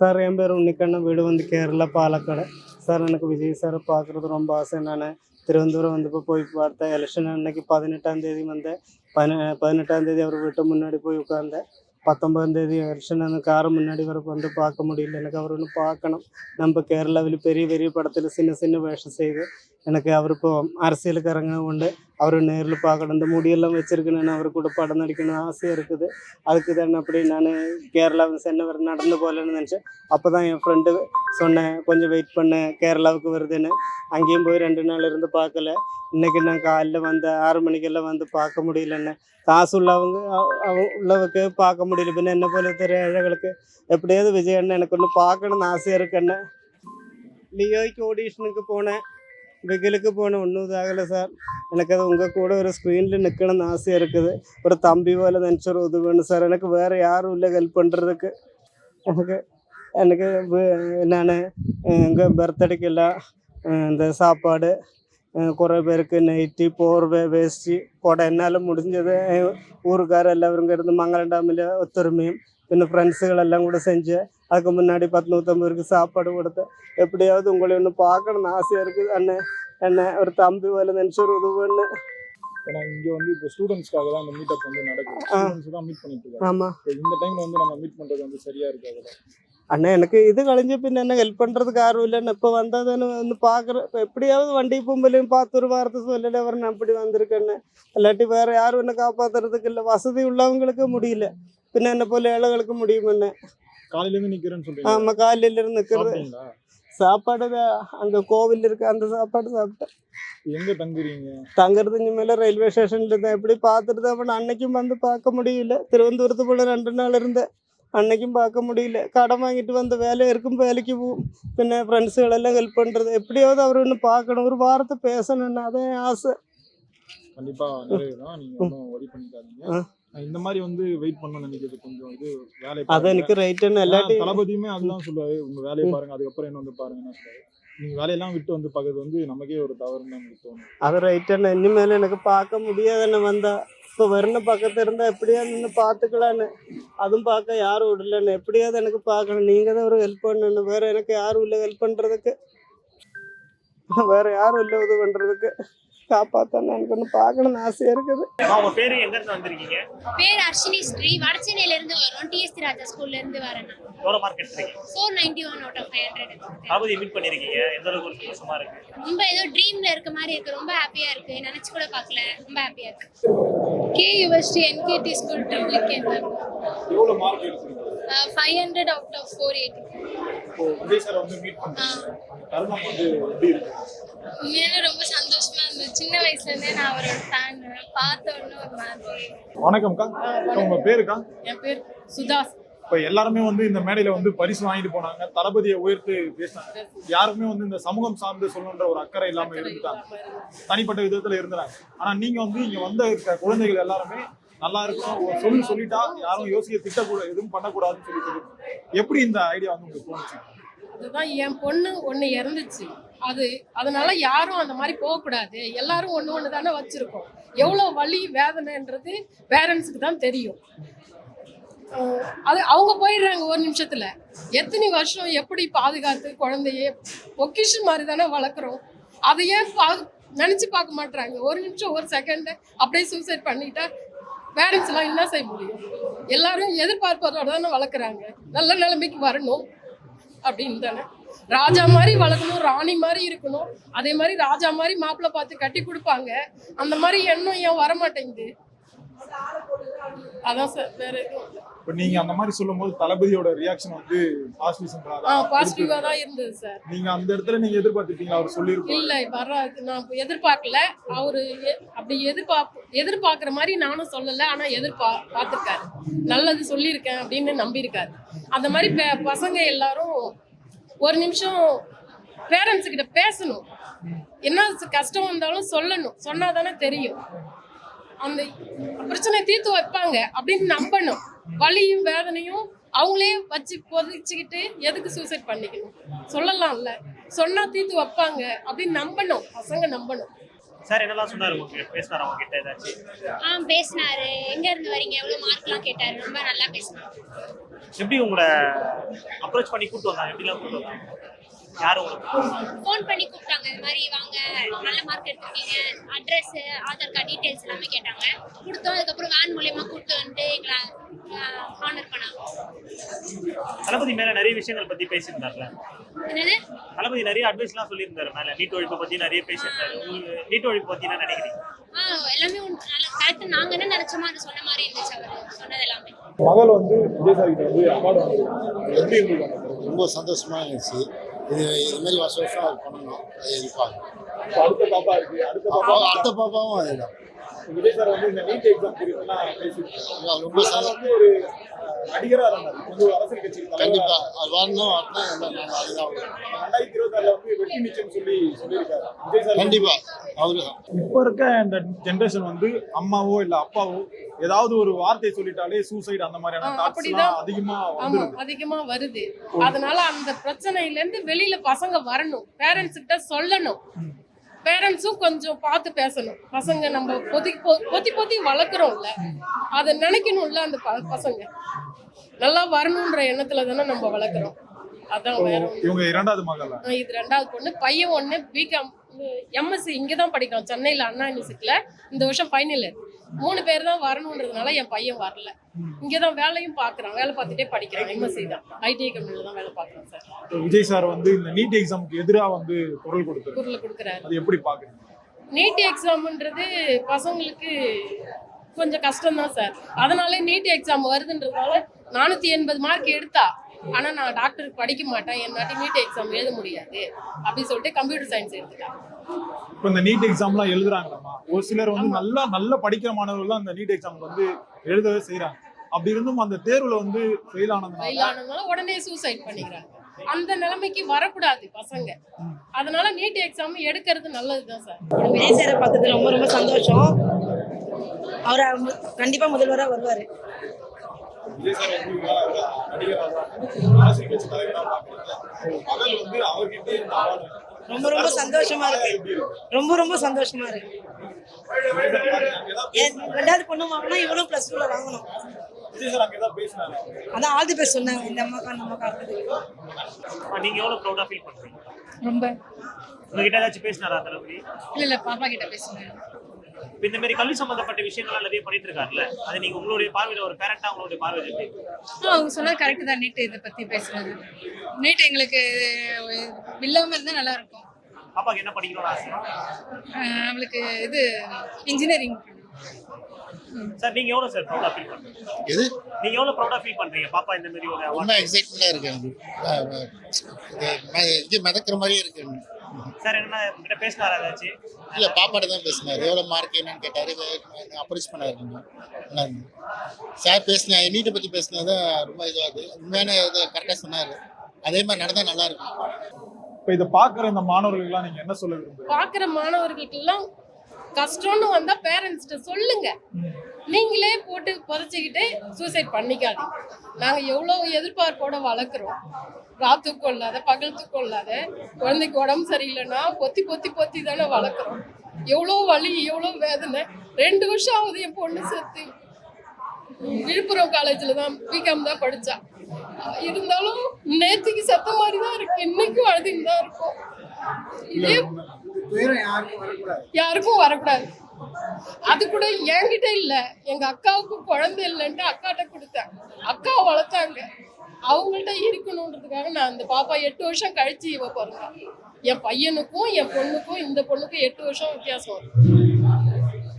Sir என் பேர் உன்னிக்கண்ணன். வீடு வந்து கேரளா பாலக்காடு. சார் எனக்கு விஜய் சாரை பார்க்குறது ரொம்ப ஆசை. நான் திருவனந்தபுரம் வந்தப்போ போய் பார்த்தேன். எலெக்ஷன் அன்னைக்கு பதினெட்டாம் தேதி வந்தேன். பதின பதினெட்டாம் தேதி அவர் வீட்டு முன்னாடி போய் உட்காந்தேன் பத்தொன்பதாம் தேதி எலெக்ஷன் அந்த காரை முன்னாடி வர வந்து பார்க்க முடியல. எனக்கு அவர் ஒன்று பார்க்கணும். நம்ம கேரளாவில் பெரிய பெரிய படத்தில் சின்ன சின்ன வேஷம் செய்து எனக்கு அவர் இப்போ அரசியலுக்கு இறங்கின உண்டு. அவர் நேரில் பார்க்கணும். இந்த முடியெல்லாம் வச்சிருக்கணும். அவர் கூட படம் நடிக்கணும்னு ஆசையாக இருக்குது. அதுக்கு தான் அப்படி நான் கேரளாவில் வர நடந்து போகலன்னு நினச்சேன். அப்போ தான் என் ஃப்ரெண்டு சொன்னேன் கொஞ்சம் வெயிட் பண்ண. கேரளாவுக்கு வருதுன்னு. அங்கேயும் போய் ரெண்டு நாள் இருந்து பார்க்கல. இன்றைக்கி நான் காலைல வந்து ஆறு மணிக்கெல்லாம் வந்து பார்க்க முடியலன்னு. காசு உள்ளவங்க அவ- பார்க்க முடியல. பின்ன என்ன போல தெரிய ஏழைகளுக்கு எப்படியாவது விஜய் அண்ணன் எனக்கு ஒன்று பார்க்கணுன்னு ஆசையாக இருக்கு லியோய்க்கு ஆடிஷனுக்கு போனேன். பிகிலுக்கு போனேன் ஒன்றும் இதாகலை சார் எனக்கு அது உங்கள் கூட ஒரு ஸ்க்ரீனில் நிற்கணும்னு ஆசையாக இருக்குது ஒரு தம்பி போல நினச்சொரு உதவணும் சார் எனக்கு வேறு யாரும் இல்லை ஹெல்ப் பண்ணுறதுக்கு எனக்கு எனக்கு நான் எங்கள் பர்த்டேக்கெல்லாம் இந்த சாப்பாடு அஹ் കുറേ പേർക്ക് നൈറ്റി പോർവ വേസ്റ്റ് കുട എന്നാൽ മുടിഞ്ഞത് ஊருக்காரெல்லாம் இங்கே இருந்து மங்களம் டேமில் ஒத்துரிமையும் പിന്നെ ஃப்ரெண்ட்ஸுகளெல்லாம் கூட செஞ்சு அதுக்கு முன்னாடி பத்து நூற்றம்பது பேருக்கு சாப்பாடு கொடுத்து எப்படியாவது உங்களை ஒன்று பார்க்கணும்னு ஆசையாக இருக்குது. அண்ணன் என்ன ஒரு தம்பி போல நினச்சி ஒரு உதவுன்னு ஏன்னா இங்க வந்து இப்போ ஸ்டூடெண்ட்ஸ்க்காக தான் இந்த மீட்டப் வந்து நடக்குது. ஸ்டூடெண்ட்ஸ் தான் மீட் பண்ணிட்டு இருக்காங்க. ஆமாம் இந்த டைம்ல வந்து நம்ம மீட் பண்றது வந்து சரியா இருக்காது அண்ணா எனக்கு இது கழிஞ்ச பின்ன என்ன ஹெல்ப் பண்ணுறதுக்கு யாரும் இல்லைன்னு இப்போ வந்தால் தானே வந்து பார்க்குறேன் இப்போ எப்படியாவது வண்டி பொம்பளையும் பார்த்து ஒரு வார்த்தை சொல்லலை. நான் அப்படி வந்திருக்கேன்னு இல்லாட்டி வேறு யாரும் என்ன காப்பாற்றுறதுக்கு இல்லை. வசதி உள்ளவங்களுக்கு முடியல. பின்ன என்ன போல ஏழைகளுக்கு முடியும் என்ன காலையில இருந்து நிக்கிறேன்னு சொல்றீங்க. ஆமாம் காலையில இருந்து நிற்கிறது சாப்பாடு அங்கே கோவில் இருக்கு அந்த சாப்பாடு சாப்பிட்டேன். எங்க தங்குறீங்க? தங்குறது இனிமேல் ரயில்வே ஸ்டேஷனில் இருந்தேன். எப்படி பார்த்துட்டு தான் அன்னைக்கும் வந்து பார்க்க முடியல. திருவனந்தபுரத்து போல ரெண்டு நாள் இருந்தேன். அன்னைக்கும் பார்க்க முடியல. கடன் வாங்கிட்டு வந்த வேலை இருக்கும் வேலைக்கு போகும். பின்ன ஃப்ரெண்ட்ஸுகளெல்லாம் ஹெல்ப் பண்ணுறது எப்படியாவது அவர் ஒன்று பார்க்கணும். ஒரு வாரத்தை பேசணும்னு அதான் ஆசை. கண்டிப்பா நிறைவேறும் நீங்க ஒன்றும் ஒரி பண்ணிக்காதீங்க. இந்த மாதிரி வந்து வெயிட் பண்ணணும்னு நினைக்கிறது கொஞ்சம் இது வேலை அது எனக்கு ரைட்டுன்னு எல்லாட்டி தளபதியுமே அதுதான் சொல்லுவாரு. உங்க வேலையை பாருங்க அதுக்கப்புறம் என்ன வந்து பாருங்கன்னு சொல்லுவாரு. நீங்க வேலையெல்லாம் விட்டு வந்து பார்க்கறது வந்து நமக்கே ஒரு தவறுன்னு தான் தோணும் அது ரைட்டுன்னு இனிமேல் எனக்கு பார்க்க முடியாதுன்னு வந்தா இப்போ வரணும் பக்கத்து இருந்தால் எப்படியா நின்று பார்த்துக்கலான்னு. அதுவும் பார்க்க யாரும் விடலன்னு எப்படியாவது எனக்கு பார்க்கணும். நீங்கள் தான் ஒரு ஹெல்ப் பண்ணணும். வேறு எனக்கு யாரும் இல்லை ஹெல்ப் பண்ணுறதுக்கு வேறு யாரும் இல்லை உதவி பண்ணுறதுக்கு காப்பாற்றணும் எனக்கு ஒன்று பார்க்கணும்னு ஆசையாக இருக்குது. உங்க பேரு எங்க இருந்து வந்திருக்கீங்க? பேர் அர்ஷினி ஸ்ரீ வடச்சென்னையில இருந்து வரோம். டிஎஸ்சி ராஜா ஸ்கூல்ல இருந்து வரேன் நான். எவ்வளவு மார்க் எடுத்திருக்கீங்க? Four ninety one out of five hundred Thalapathy meet பண்ணிருக்கீங்க. எந்த அளவுக்கு ஒரு சந்தோஷமா இருக்கு? ரொம்ப ஏதோ ட்ரீம்ல இருக்க மாதிரி இருக்கு. ரொம்ப ஹாப்பியா இருக்கு. நினைச்சு கூட பார்க்கல. ரொம்ப ஹாப்பியா இருக்கு. K university NKD school Triplicane எவ்வளவு மார்க் எடுத்துருக்கீங்க? Five hundred out of four eighty இப்போ விஜய் சார் வந்து மீட் பண்றீங்க அந்த தருணம் வந்து எப்படி இருக்கு? உண்மையிலே ரொம்ப சந்தோஷமா இருந்தது. சின்ன வயசுல இருந்தே நான் அவரோட ஃபேன் பார்த்த உடனே ஒரு மாதிரி. வணக்கம்க்கா. உங்க பேருக்கா? என் பேர் சுதாஸ். இப்ப எல்லாருமே வந்து இந்த மேடையில வந்து பரிசு வாங்கிட்டு போனாங்க. தளபதியை உயர்த்து பேசினாங்க. யாருமே வந்து இந்த சமூகம் சார்ந்து சொல்லணுன்ற ஒரு அக்கறை இல்லாம இருந்துட்டாங்க. தனிப்பட்ட விதத்துல இருந்தாங்க ஆனா நீங்க வந்து இங்க வந்த இருக்க குழந்தைகள் எல்லாருமே நல்லா இருக்கும். சொல்லி சொல்லிட்டா யாரும் யோசிக்க திட்டக்கூடாது எதுவும் பண்ணக்கூடாதுன்னு சொல்லி சொல்லி எப்படி இந்த ஐடியா வந்து உங்களுக்கு தோணுச்சு? அதுதான் என் பொண்ணு ஒன்று இறந்துச்சு. அது அதனால யாரும் அந்த மாதிரி போகக்கூடாது. எல்லாரும் ஒன்று ஒன்று தானே வச்சிருக்கோம். எவ்வளோ வலி வேதனைன்றது பேரண்ட்ஸுக்கு தான் தெரியும். அது அவங்க போயிடுறாங்க ஒரு நிமிஷத்துல. எத்தனை வருஷம் எப்படி பாதுகாத்து குழந்தைய பொக்கிஷன் மாதிரி தானே வளர்க்குறோம். அதை ஏன் பா நினச்சி பார்க்க மாட்றாங்க. ஒரு நிமிஷம் ஒரு செகண்ட் அப்படியே சூசைட் பண்ணிட்டா பேரண்ட்ஸ் எல்லாம் என்ன செய்ய முடியும். எல்லாரும் எதிர்பார்ப்பதோட தானே வளர்க்குறாங்க. நல்ல நிலைமைக்கு வரணும் அப்படின்னு தானே. ராஜா மாதிரி வளர்க்கணும் ராணி மாதிரி இருக்கணும். அதே மாதிரி ராஜா மாதிரி மாப்பிள்ளை பார்த்து கட்டி கொடுப்பாங்க. அந்த மாதிரி எண்ணம் ஏன் வர மாட்டேங்குது அதான் சார் வேற எதுவும் இப்ப நீங்க அந்த மாதிரி சொல்லும்போது தளபதியோட ரியாக்ஷன் வந்து பாசிட்டிவ் ஆ பாசிட்டிவாக தான் இருந்தது சார் நீங்க அந்த இடத்துல நீங்க எதிர்பார்த்திருப்பீங்களா அவர் சொல்லியிருப்பாரு. இல்லை வராது நான் எதிர்பார்க்கல. அவரு அப்படி எதிர்பார்ப்பு எதிர்பார்க்குற மாதிரி நானும் சொல்லலை ஆனால் எதிர்பா பார்த்துருக்காரு. நல்லது சொல்லியிருக்கேன் அப்படின்னு நம்பியிருக்காரு. அந்த மாதிரி பசங்க எல்லாரும் ஒரு நிமிஷம் பேரண்ட்ஸ் கிட்ட பேசணும். என்ன கஷ்டம் வந்தாலும் சொல்லணும். சொன்னா தானே தெரியும். அந்த பிரச்சனை தீர்த்து வைப்பாங்க அப்படின்னு நம்பணும். வலியும் வேதனையும் அவங்களே வச்சு பொதிச்சுக்கிட்டு எதுக்கு சூசைட் பண்ணிக்கணும்? சொல்லலாம்ல. சொன்னா தீர்த்து வைப்பாங்க அப்படின்னு நம்பணும். பசங்க நம்பணும். சார் என்னெல்லாம் சொன்னாரு உங்களுக்கு பேசினாரா அவங்க கிட்ட ஏதாச்சும் ஆ பேசினாரு. எங்க இருந்து வரீங்க? எவ்வளவு மார்க்லாம் கேட்டாரு. ரொம்ப நல்லா பேசினாரு. எப்படி உங்களை அப்ரோச் பண்ணி கூட்டு வந்தாங்க? எப்படிலாம் கூட்டு வந்தாங்க? யார் உங்களுக்கு ஃபோன் பண்ணி கூப்பிட்டாங்க இந்த மாதிரி வாங்க நல்ல மார்க் எடுத்திருக்கீங்க அட்ரஸ் ஆதார் கார்டு டீடைல்ஸ் எல்லாமே கேட்டாங்க. கொடுத்தோம் அதுக்கப்புறம் வேன் மூலியமா கூப்பிட்டு வந்துட்டு எங்களை ஹானர் பண்ணாங்க. தளபதி மேல நிறைய விஷயங்கள் பத்தி பேசியிருந்தார்ல. என்னது? தளபதி நிறைய அட்வைஸ்லாம் சொல்லியிருந்தாரு மேல. நீட் ஒழிப்பு பத்தி நிறைய பேசியிருந்தாரு. நீட் ஒழிப்பு பத்தி என்ன நினைக்கிறீங்க? ஆ எல்லாமே கரெக்ட் நாங்க என்ன நினைச்சோமோ அது சொன்ன மாதிரி இருந்துச்சு அவர் சொன்னது எல்லாமே. மகள் வந்து விஜய் சார் கிட்ட வந்து அவார்டு ரொம்ப சந்தோஷமா இருந்துச்சு. இது இது மாதிரி வருஷம் வருஷம் அது பண்ணணும். அது எதிர்பார்க்கும் இப்ப அடுத்த பாப்பா இருக்கு. அடுத்த பாப்பா அப்போ அடுத்த பாப்பாவும் அதுதான். விஜய் சார் வந்து இந்த நீட் எக்ஸாம் குறித்துலாம் பேசியிருக்காங்க ரொம்ப வந்து ஒரு அஹ், நடிகரா இருந்தார். வந்து ஒரு அரசியல் கட்சி கண்டிப்பா. அது வரணும் அதுதான் அவரு. ரெண்டாயிரத்தி இருபத்தி ஆறுல வந்து வெற்றி நிச்சயம் சொல்லி சொல்லியிருக்காரு. விஜய் சார் கண்டிப்பா. அவரு இப்ப இருக்க இந்த ஜெனரேஷன் வந்து அம்மாவோ இல்ல அப்பாவோ ஏதாவது ஒரு வார்த்தை சொல்லிட்டாலே சூசைட் அந்த மாதிரியான ஆ, தாட்ஸ் அப்படிதான். எல்லாம் அதிகமா ஆமா அதிகமா வருது. அதனால அந்த பிரச்சனையில இருந்து வெளியில பசங்க வரணும். பேரண்ட்ஸ் கிட்ட சொல்லணும். பேரண்ட்ஸும் கொஞ்சம் பார்த்து பேசணும். பசங்க நம்ம பொதி பொ- பொத்தி பொத்தி வளர்க்குறோம்ல அதை நினைக்கணும்ல அந்த பசங்க. நல்லா வரணுன்ற எண்ணத்துல தானே நம்ம வளர்க்குறோம். அதான் வேற இவங்க இரண்டாவது மகள் இது ரெண்டாவது பொண்ணு. பையன் ஒன்று பிகாம் எம்எஸ்சி இங்கே தான் படிக்கிறான் சென்னையில் அண்ணா யூனிவர்சிட்டியில் இந்த வருஷம் ஃபைனல் இயர் மூணு பேர் தான் வரணுன்றதுனால என் பையன் வரல. இங்கே தான் வேலையும் பார்க்குறான் வேலை பார்த்துட்டே படிக்கிறான். எம்எஸ்சி தான். ஐடிஐ கம்பெனியில் தான் வேலை பார்க்குறான் சார். விஜய் சார் வந்து இந்த நீட் எக்ஸாமுக்கு எதிரா வந்து குரல் கொடுத்தாரு குரலில் கொடுக்குறாரு. அது எப்படி பாக்குறீங்க? நீட் எக்ஸாம்ன்றது பசங்களுக்கு கொஞ்சம் கஷ்டம்தான் சார். அதனாலே நீட் எக்ஸாம் வருதுன்றதுனால நானூற்றி எண்பது மார்க் எடுத்தா ஆனால் நான் டாக்டருக்கு படிக்க மாட்டேன். என்னாட்டி நீட் எக்ஸாம் எழுத முடியாது. அப்படின்னு சொல்லிட்டு கம்ப்யூட்டர் சயின்ஸ் எடுத்துட்டேன் இப்ப இந்த நீட் எக்ஸாம்லாம் எழுதுறாங்களாமா? ஒரு சிலர் வந்து நல்லா நல்லா படிக்கிற மாணவர்கள் அந்த நீட் எக்ஸாம் வந்து எழுதவே செய்றாங்க. அப்படி இருந்தும் அந்த தேர்வுல வந்து ஃபெயில் ஆனதுனால ஃபெயில் ஆனதுனால உடனே சூசைட் பண்ணிக்கிறாங்க. அந்த நிலைமைக்கு வரக்கூடாது பசங்க. அதனால நீட் எக்ஸாம் எடுக்கிறது நல்லதுதான் சார். விஜய் சாரை பார்த்தது ரொம்ப ரொம்ப சந்தோஷம். அவர் கண்டிப்பா முதல்வரா வருவாரு. விஜய் சார் வந்து இவ்வளவு நடிகரா தான் அரசியல் கட்சி தலைவரா பாக்குறாங்க மகள் வந்து அவர்கிட்ட இந்த award ரொம்ப ரொம்ப சந்தோஷமா இருக்கு. ரொம்ப ரொம்ப சந்தோஷமா இருக்கு. ரெண்டாவது பொண்ணு வாங்கினா இவனும் பிளஸ் டூல வாங்கணும். பேசினாரு அதான் ஆல் தி பெஸ்ட் சொன்னாங்க இந்த அம்மாக்கா அந்த அம்மாக்கா ஆ, நீங்க எவ்வளவு ப்ரௌடா ஃபீல் பண்றீங்க? ரொம்ப. உங்ககிட்ட ஏதாச்சும் பேசினாரா தளபதி இல்ல இல்ல பாப்பா கிட்ட பேசுனேன். இப்ப இந்த மாதிரி கல்வி சம்பந்தப்பட்ட விஷயங்கள்லாம் நிறைய பண்ணிட்டு இருக்காருல்ல அது நீங்க உங்களுடைய பார்வையில ஒரு பேரண்டா உங்களுடைய பார்வையில எப்படி அவங்க சொன்னது கரெக்ட் தான். நீட் இதை பத்தி பேசுறது. நீட் எங்களுக்கு இல்லாம இருந்தா நல்லா இருக்கும். பாப்பாக்கு என்ன படிக்கணும்னு ஆசை? அவளுக்கு இது இன்ஜினியரிங் சார் நீங்க எவ்வளவு சார் ப்ரௌடா ஃபீல் பண்றீங்க? எது? நீங்க எவ்வளவு ப்ரௌடா ஃபீல் பண்றீங்க? பாப்பா இந்த மாதிரி ஒரு ரொம்ப award- எக்ஸைட்மெண்டா இருக்கு எனக்கு. அஹ் அஹ் இது மிதக்கிற மாதிரியே இருக்கு. சார் என்ன உங்ககிட்ட பேசினாரா ஏதாச்சும்? இல்ல பாப்பாட்ட தான் பேசினாரு. எவ்வளவு மார்க் என்னன்னு கேட்டாரு. அப்ரோச் பண்ணாரு கொஞ்சம். நல்லா இருந்தது சார் பேசினா நீட்டை பத்தி பேசினது ரொம்ப இதுவாது உண்மையான இதை கரெக்டா சொன்னாரு. அதே மாதிரி நடந்தா நல்லா இருக்கும். இப்ப இதை பாக்குற இந்த மாணவர்களுக்கு நீங்க என்ன சொல்ல விரும்புறீங்க? பார்க்குற மாணவர்களுக்கெல்லாம் கஷ்டம்னு வந்தா பேரண்ட்ஸ்கிட்ட சொல்லுங்க. நீங்களே போட்டு புதைச்சிக்கிட்டு சூசைட் பண்ணிக்காதீங்க. நாங்க எவ்வளவு எதிர்பார்ப்போட வளர்க்குறோம். ராத் தூக்கம் இல்லாத பகல் தூக்கம் இல்லாத குழந்தைக்கு உடம்பு சரியில்லைன்னா பொத்தி பொத்தி பொத்தி தானே வளர்க்குறோம். எவ்வளோ வலி எவ்வளோ வேதனை. ரெண்டு வருஷம் ஆகுது என் பொண்ணு சேர்த்து விழுப்புரம் காலேஜில் தான் பிகாம் தான் படித்தா இருந்தாலும் நேத்திக்கு சத்த மாதிரி தான் இருக்கு. இன்னைக்கும் அழுதுன்னு தான் இருக்கும். இதே யாருக்கும் வரக்கூடாது. அது கூட என்கிட்ட இல்ல. எங்க அக்காவுக்கு குழந்தை இல்லைன்ட்டு அக்காட்ட கொடுத்தேன். அக்கா வளர்த்தாங்க. அவங்கள்ட்ட இருக்கணுன்றதுக்காக நான் அந்த பாப்பா எட்டு வருஷம் கழிச்சு இவ பிறந்தா. என் பையனுக்கும் என் பொண்ணுக்கும் இந்த பொண்ணுக்கும் எட்டு வருஷம் வித்தியாசம் வரும்.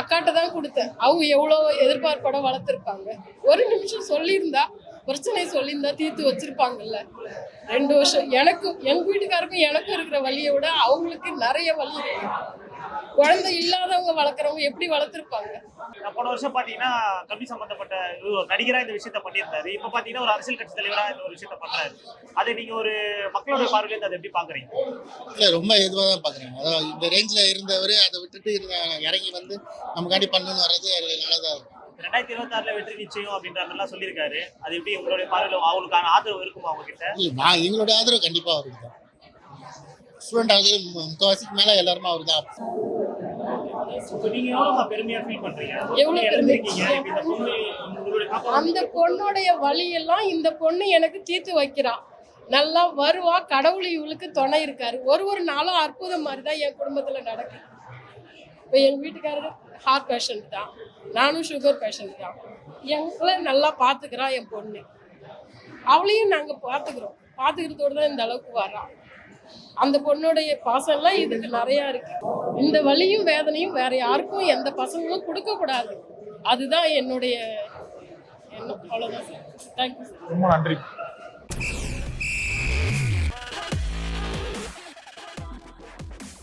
அக்காட்ட தான் கொடுத்தேன். அவங்க எவ்வளோ எதிர்பார்ப்போட வளர்த்துருப்பாங்க. ஒரு நிமிஷம் சொல்லியிருந்தா பிரச்சனை சொல்லியிருந்தா தீர்த்து வச்சிருப்பாங்கல்ல. ரெண்டு வருஷம். எனக்கும் எங்க வீட்டுக்காருக்கும் எனக்கும் இருக்கிற வழியை விட அவங்களுக்கு நிறைய வழி இருக்கு. குழந்தை இல்லாதவங்க வளர்க்குறவங்க எப்படி வளர்த்துருப்பாங்க? போன வருஷம் பாத்தீங்கன்னா கல்வி சம்பந்தப்பட்ட ஒரு நடிகரா இந்த விஷயத்த பண்ணியிருந்தாரு. இப்ப பாத்தீங்கன்னா ஒரு அரசியல் கட்சி தலைவரா இந்த ஒரு விஷயத்த பண்றாரு. அதை நீங்க ஒரு மக்களோட பார்வையில இருந்து அதை எப்படி பாக்குறீங்க? இல்ல ரொம்ப இதுவாக தான் பாக்குறேன். அதாவது இந்த ரேஞ்சில் இருந்தவர் அதை விட்டுட்டு இறங்கி வந்து நமக்காண்டி பண்ணணும்னு வர்றது அது நல்லதா இருக்கும். ரெண்டாயிரத்தி இருபத்தி ஆறுல வெற்றி நிச்சயம் அப்படின்ற மாதிரிலாம் சொல்லியிருக்காரு. அது எப்படி உங்களுடைய பார்வையில அவங்களுக்கான ஆதரவு இருக்குமா அவங்க கிட்ட இல்ல நான் எங்களோட ஆதரவு கண்டிப்பா அவருக்கு தான். ஸ்டூடெண்ட் ஆகுது முக்கால்வாசிக்கு மேல எல்லாருமே அவர் தான் அந்த பொண்ணுடைய வழியெல்லாம் இந்த பொண்ணு எனக்கு தீர்த்து வைக்கிறா. நல்லா வருவா கடவுள் இவளுக்கு துணை இருக்காரு. ஒரு ஒரு நாளும் அற்புதம் மாதிரி தான் என் குடும்பத்துல நடக்குது இப்போ எங்க வீட்டுக்காரர் ஹார்ட் பேஷண்ட் தான். நானும் சுகர் பேஷண்ட் தான். எங்களை நல்லா பார்த்துக்கிறா என் பொண்ணு. அவளையும் நாங்க பார்த்துக்கிறோம் பார்த்துக்கிறதோடு தான் இந்த அளவுக்கு வரா. அந்த பொண்ணுடைய பாசம்லாம் இதுக்கு நிறையா இருக்கு. இந்த வலியும் வேதனையும் வேற யாருக்கும் எந்த பசங்களும் கொடுக்க கூடாது. அதுதான் என்னுடைய எண்ணம். அவ்வளோதான் சார். தேங்க்யூ சார் ரொம்ப நன்றி.